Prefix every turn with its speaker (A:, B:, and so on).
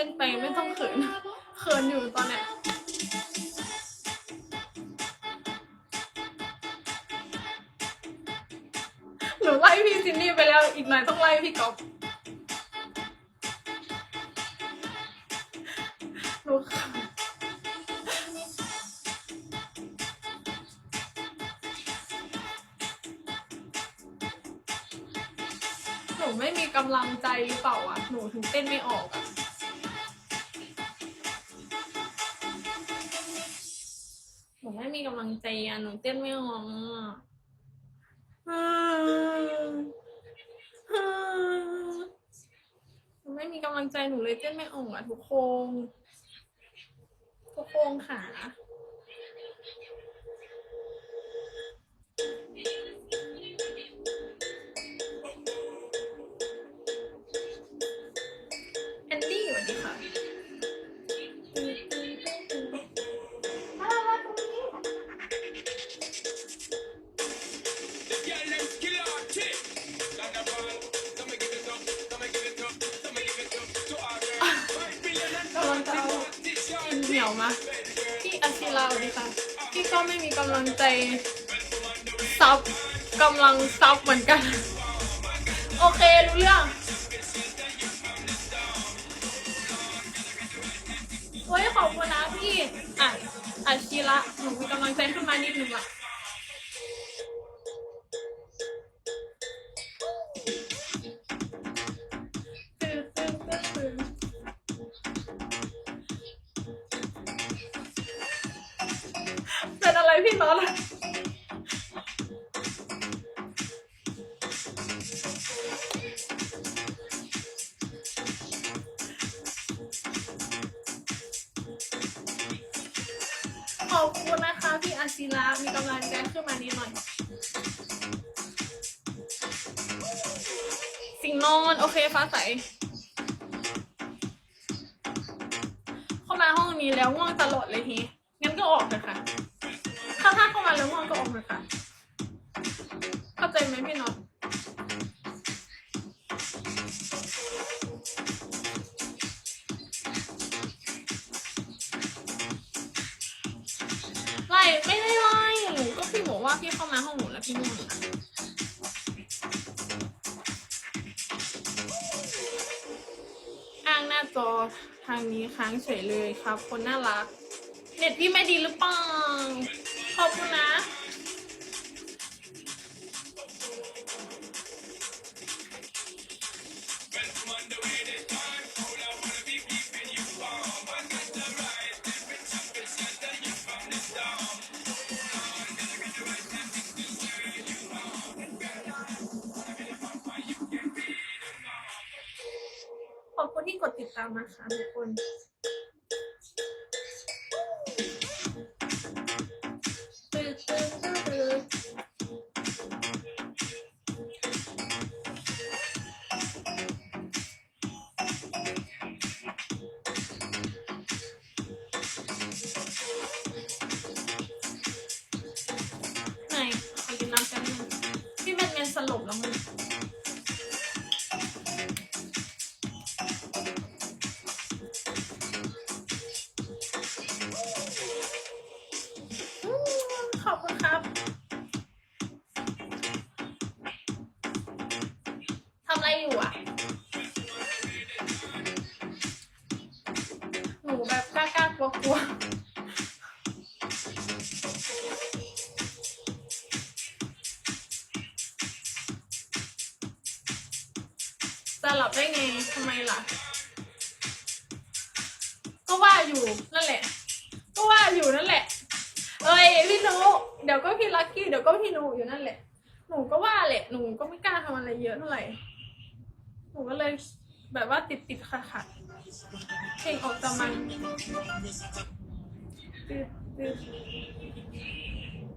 A: เต้นไปไม่ต้องเขินเขินอยู่ตอนเนี้ยหนูไล่พี่ซินนี่ไปแล้วอีกหน่อยต้องไล่พี่ก๊อฟหนูหนูไม่มีกำลังใจหรือเปล่าอะ หนูถึงเต้นไม่ออกอะำลังใจอะหนูเต้นไม่ออกอะหนูไม่มีกำลังใจหนูเลยเต้นไม่ออกอะทุกคนทุกคนค่ะ ยวมาพี่อาชิราดีค่ะพี่ก็ไม่มีกำลังใจซับกำลังซับเหมือนกัน โอเค รู้เรื่องโอ้ยขอบคุณนะพี่อะอาชิระหนูมีกำลังใจขึ้นมานิดนึงละ พี่น้องล่ะขอบคุณนะคะพี่อาศิระมีกำลังใจขึ้นมานิดหน่อย สิงนอนโอเคฟ้าใสเข้ามาห้องนี้แล้วง่วงตลอดเลยทีงั้นก็ออกเลยค่ะ พี่เข้ามาห้องหนูแล้วพี่ง่วงอะอ้างหน้าจอทางนี้ค้างเฉยเลยครับ คนน่ารัก เน็ตพี่ไม่ดีหรือเปล่าขอบคุณนะ ดติดตามนะคะทุกคน อะไรอยู่อะ หนูแบบกล้ากล้ากลัวกลัวจะหลับได้ไงทำไมล่ะ ก็ว่าอยู่นั่นแหละ ก็ว่าอยู่นั่นแหละ เอ้ยพี่นุเดี๋ยวก็พี่ลักกี้เดี๋ยวก็พี่นุอยู่นั่นแหละหนูก็ว่าแหละ หนูก็ไม่กล้าทำอะไรเยอะเท่าไหร่ นูก็เลยแบบว่าติดติดค่ะค่ะเพลงออกตะมันตึ๊ดตึ๊ด